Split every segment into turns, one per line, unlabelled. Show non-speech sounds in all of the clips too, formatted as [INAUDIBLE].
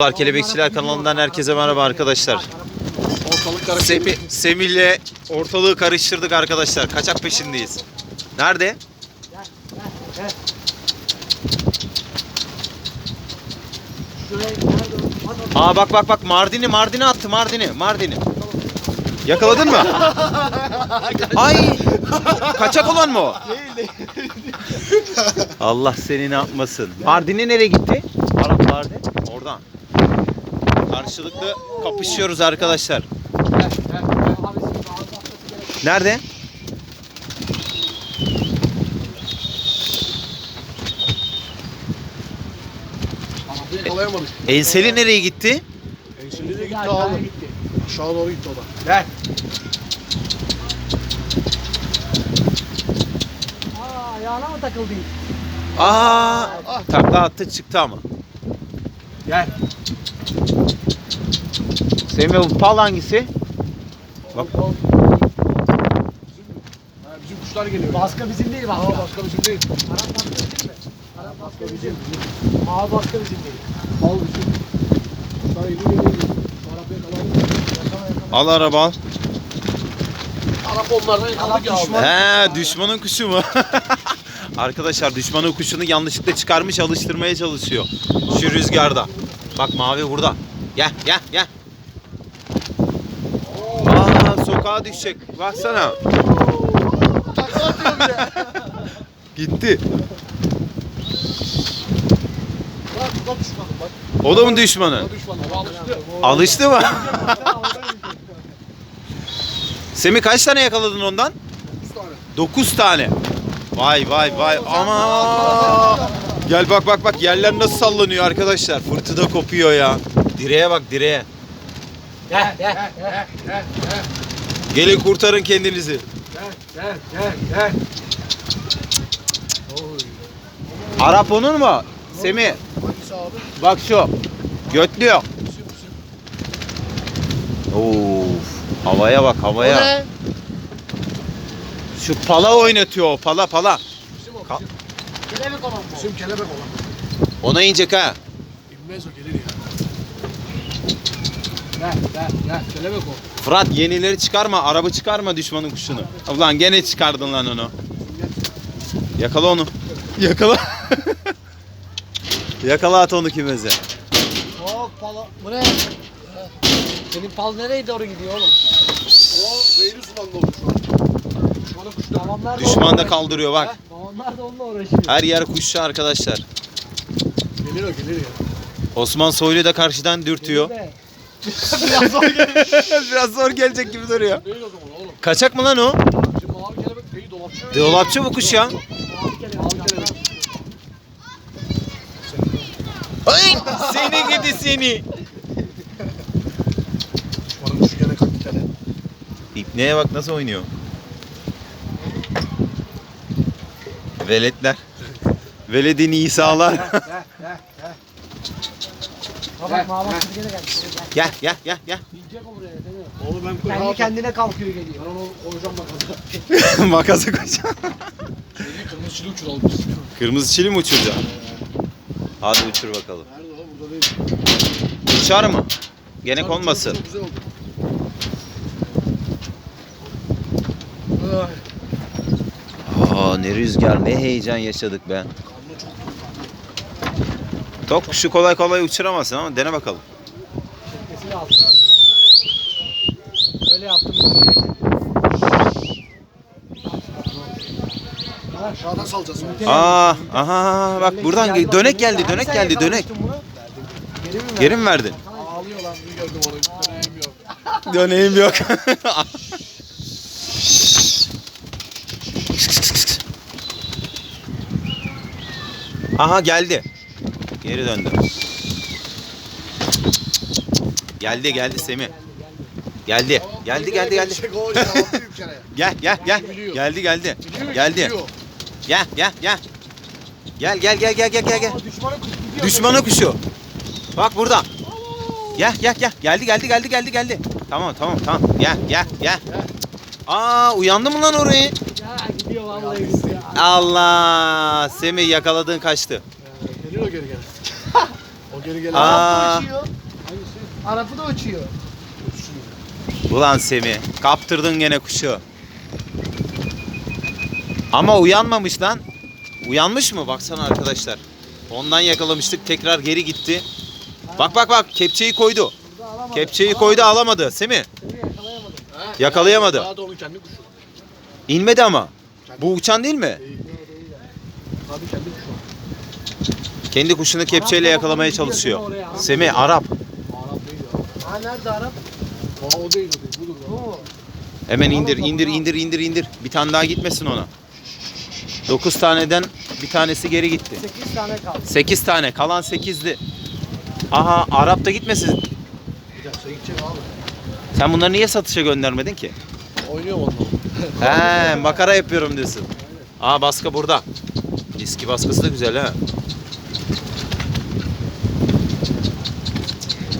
Merhabalar, Kelebekçiler kanalından herkese merhaba arkadaşlar.
Ortalık.
Semih, Semih'le ortalığı karıştırdık arkadaşlar. Kaçak peşindeyiz. Nerede? Aa bak bak bak Mardin'i Mardin'i attı Mardin'i Mardin'i. Yakaladın mı? [LAUGHS] Ay! Kaçak olan mı o? Allah seni ne yapmasın. Mardin'i nereye gitti? Mardin. Karşılıklı kapışıyoruz arkadaşlar. Nerede?
Yakalayamadık.
Enseli nereye gitti?
Enseli de gitti abi. Aşağı doğru gitti o da.
Ver. Aa ayağına mı takıldın?
Aa! Takla attı çıktı ama.
Gel.
Semih bu pal hangisi? Bak.
Ha, bizim kuşlar geliyor.
Baskı bizim değil baskı.
Aa başka bizim değil.
Arap baskı bizim mi? Arap baskı bizim. Mavi baskı bizim değil.
Al bizim. Kuşlar geliyor. Arap yakalandı.
Al araba al.
Arap onlardan yakaladık ya abi.
He düşmanın kuşu mu? [LAUGHS] Arkadaşlar düşmanın kuşunu yanlışlıkla çıkarmış alıştırmaya çalışıyor. Şu rüzgarda. Bak mavi burada. Gel gel gel. Aa sokağa düşecek. Baksana. [LAUGHS] Gitti. O da mı düşmanı?
Alıştı.
Alıştı mı? [LAUGHS] Semih kaç tane yakaladın ondan?
3 tane.
9 tane. Vay vay vay ama. Gel bak bak bak yerler nasıl sallanıyor arkadaşlar. Fırtına kopuyor ya. Direğe bak direğe.
Gel gel gel.
Gel gel
Gelin kurtarın kendinizi.
gel.
Arap onun mu?
Abi?
bak şu.
Bizim bizim.
Of. Havaya bak havaya. Şu pala oynatıyor o pala pala.
Bizim o.
Ka-
Bizim.
Kelebek olan mı?
Bizim kelebek olan.
Ona inecek ha.
İnmez o gelir ya. Gel gel gel kelebek o.
Fırat yenileri çıkarma. Araba çıkarma düşmanın kuşunu. Ulan gene çıkardın lan onu. Yakala onu. Yakala. [LAUGHS] Yakala at onu kimeze.
Çok pala. Bu ne? Senin pal nereye doğru gidiyor oğlum?
O Beyli sulandı oldu şu an.
Düşman da kaldırıyor bak.
Babamlar da onunla uğraşıyor.
Her yer kuşçu arkadaşlar.
Gelir o gelir ya.
Osman Soylu da karşıdan dürtüyor. [LAUGHS]
Biraz zor gelir. [LAUGHS]
Biraz zor gelecek gibi duruyor.
Değil o zaman oğlum.
Kaçak mı lan o?
Şimdi mavi kelebek değil dolapçı.
Dolapçı bu kuş ya.
Mavi kelebek.
Mavi kelebek.
Ay, seni gidi seni.
Düşmanın kuşu gene kalktı tele.
İpneye bak nasıl oynuyor. Veletler. Veledin İsa'lar.
Gel gel gel.
Ha bak geldi.
gel gel gel gel.
Binecek o buraya değil mi?
Oğlum ben
Kendi
rahat-
kendine kalkıyor geliyor.
Ben onu koyacağım bak. [LAUGHS]
Makası koyacağım.
Kırmızı çili uçuralım biz.
Kırmızı çili mi uçuracağım? Hadi uçur bakalım.
Nerede o? Burada değil.
Uçar mı? Gene konmasın.
Çok güzel oldu. Ay,
ne rüzgar ne heyecan yaşadık be. Tok kuşu kolay kolay uçuramazsın ama dene bakalım.
Öyle yaptım.
Aşağıdan salacağız onu.
Aa aha bak buradan dönek geldi dönek geldi dönek.
Geri mi
verdin?
Ağlıyor lan gördüm onu. Döneğim yok. [LAUGHS]
Döneğim yok. Aha geldi. Geri döndü. Geldi geldi Semih. Geldi. Geldi geldi geldi. [LAUGHS] Gel gel gel. Geldi geldi. Geldi. Gel gel gel. Gel gel gel gel gel gel gel.
Düşmanın kuşu.
Bak burada. Gel gel gel. Geldi geldi geldi geldi geldi. Tamam tamam tamam. Gel gel gel. Aa uyandı mı lan orayı?
Ya gidiyor vallahi.
Allah. Semih yakaladığın kaçtı.
Geliyor geri geri. [LAUGHS] O geri gelen.
Aa.
Uçuyor. Arap'ı da uçuyor.
Ulan Semih kaptırdın gene kuşu. Ama uyanmamış lan. Uyanmış mı? Baksana arkadaşlar. Ondan yakalamıştık tekrar geri gitti. Bak bak bak kepçeyi koydu.
Alamadı.
Kepçeyi koydu alamadı. Semih
Seni yakalayamadı.
Ha,
Yakalayamadı.
Daha da onun kendi kuşu.
inmedi ama. Bu uçan değil mi?
Abi kendi kuşu.
Kendi kuşunu kepçeyle yakalamaya çalışıyor. Semih Arap.
Arap değil ya.
Ha nerede Arap?
Aa, o değil o değil. Budur
Bu?
Hemen indir indir indir indir indir. Bir tane daha gitmesin ona. 9 taneden bir tanesi geri gitti.
8 tane kaldı.
8 tane kalan 8'di. Aha Arap da gitmesin.
Bir dakika gidecek abi.
Sen bunları niye satışa göndermedin ki?
Oynuyor onunla. [LAUGHS]
He makara yapıyorum diyorsun. Aa baskı burada. Diski baskısı da güzel ha.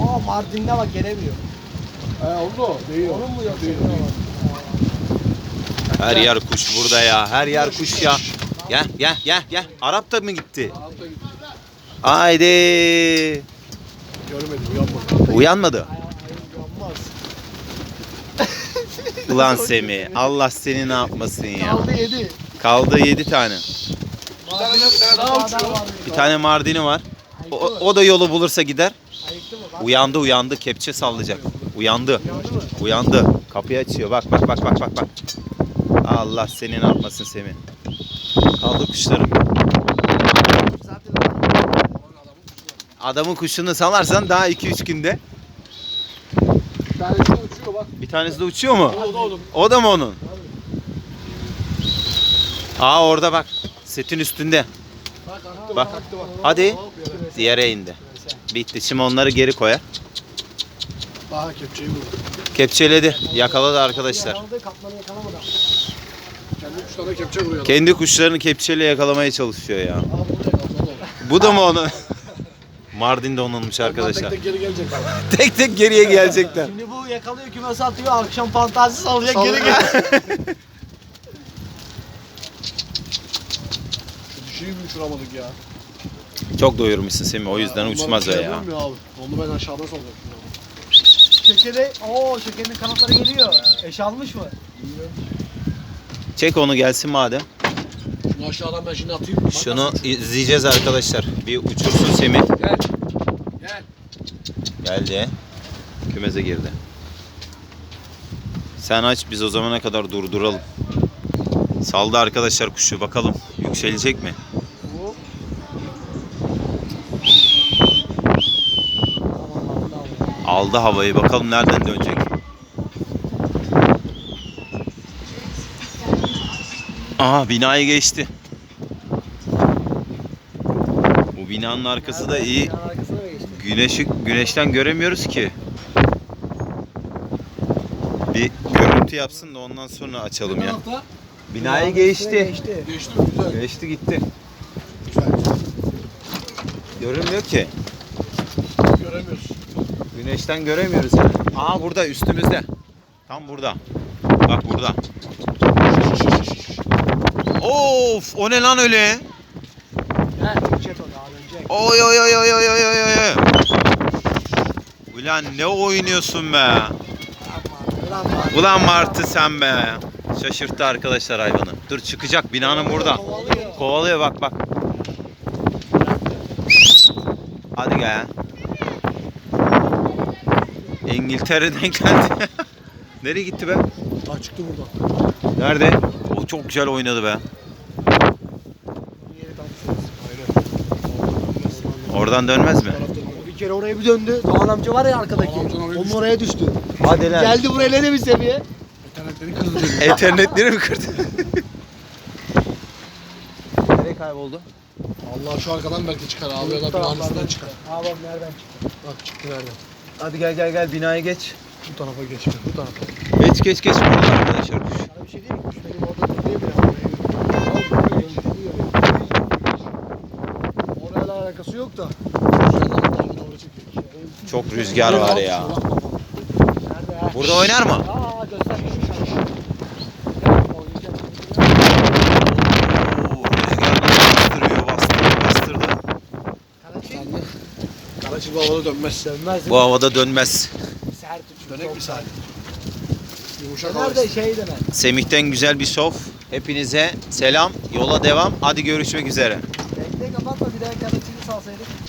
Aa Mardin'de bak gelemiyor.
He oldu. Değil.
Onun mu?
Değil,
var?
Her yer kuş burada ya. Her yer kuş ya. Gel gel gel gel. Arap da mı gitti?
Arap da gitti.
Haydi.
Görmedim uyanmadı.
Uyanmadı.
Ay, ay, yanmaz.
Ulan Semi. Allah seni ne yapmasın ya.
Kaldı 7.
Kaldı 7 tane.
tane- bir tane daha uçuyor.
Bir tane Mardin'i var. O, o da yolu bulursa gider.
Ayıktı mı? Bak.
Uyandı uyandı. Kepçe sallayacak. Uyandı.
Uyandı.
Kapıyı açıyor. Bak bak bak bak bak bak. Allah seni ne yapmasın Semih. Kaldı kuşlarım.
Zaten
Adamın kuşunu salarsan daha 2-3 günde.
Bir de uçuyor bak.
Bir tanesi de uçuyor mu?
O da oğlum.
O da mı onun? Aa orada bak. Setin üstünde.
Bak
Bak. Hadi. Diğere indi. Bitti. Şimdi onları geri koyar.
Daha kepçeyi vurdu.
Kepçeledi. Yakaladı arkadaşlar.
Kendi kuşlarına kepçe vuruyor.
Kendi kuşlarını kepçeyle yakalamaya çalışıyor ya.
Bu da
mı onun? [LAUGHS] Mardin de onunmuş
Onlar
arkadaşlar.
Tek tek geri gelecek abi. [LAUGHS]
Tek tek geriye gelecekler.
Şimdi bu yakalıyor kümesi atıyor akşam fantazisi salacak geri
Sallıyor.
gel. [LAUGHS]
Şu dişiyi bir uçuramadık ya.
Çok doyurmuşsun Semih o yüzden
Onlar
uçmaz o
şey
ya.
Abi. Onu ben aşağıdan salacaktım. ya.
Şekeri, oo şekerin kanatları geliyor. Eş almış mı?
Çek onu gelsin madem.
Şunu aşağıdan ben şimdi atayım. Bak
Şunu
nasıl
izleyeceğiz arkadaşlar. Bir uçursun Semih.
Gel. Gel.
Geldi. Kümeze girdi. Sen aç biz o zamana kadar durduralım. Saldı arkadaşlar kuşu bakalım yükselecek mi?
Bu. Tamam aldı aldı.
Aldı havayı bakalım nereden dönecek. Aha binayı geçti. Bu binanın arkası da iyi.
Binanın arkasına mı geçti?
Güneşi güneşten göremiyoruz ki. Bir görüntü yapsın da ondan sonra açalım ya.
Tarafta
Binayı geçti.
geçti.
Geçti güzel.
Geçti gitti. Görünmüyor ki.
Göremiyoruz.
Güneşten göremiyoruz yani. Aa burada üstümüzde. Tam burada. Bak burada. Of o ne lan öyle?
Önce.
Oy oy oy oy oy oy oy oy. Ulan ne oynuyorsun be?
Ulan var.
Ulan Martı sen be. Şaşırttı arkadaşlar hayvanı. Dur çıkacak binanın burada.
Kovalıyor.
Kovalıyor bak bak. Hadi gel. İngiltere'den geldi. [LAUGHS] Nereye gitti be?
Daha çıktı buradan.
Nerede? O çok güzel oynadı be. Oradan dönmez mi?
Bir kere oraya bir döndü. Doğan amca var ya arkadaki. Onun
düştü.
oraya düştü.
Hadi lan.
Geldi buraya ne demiş seviye?
İnternetleri kırdı.
Eternetleri mi kırdı? Nereye kayboldu?
Allah şu arkadan belki çıkar abi ya da binanın üstünden çıkar.
Bak nereden çıktı?
Bak çıktı nereden?
Hadi gel gel gel binaya geç.
Bu tarafa geç. Bu tarafa.
Geç geç geç burada arkadaşlar.
Sana bir şey diyeyim mi? Kuş benim orada duruyor bile.
Oraya da alakası yok da. Güzel lan tam doğru çekiyor.
Çok rüzgar var ya. Burada oynar mı? Oo, rüzgar bastırdı bastırdı.
Şimdi bu havada dönmez.
Dönmez.
Bu havada dönmez.
Sert uçuyor.
Dönek bir saat. Yumuşak
Nerede şey ben.
Semih'ten güzel bir şov. Hepinize selam. Yola devam. Hadi görüşmek üzere.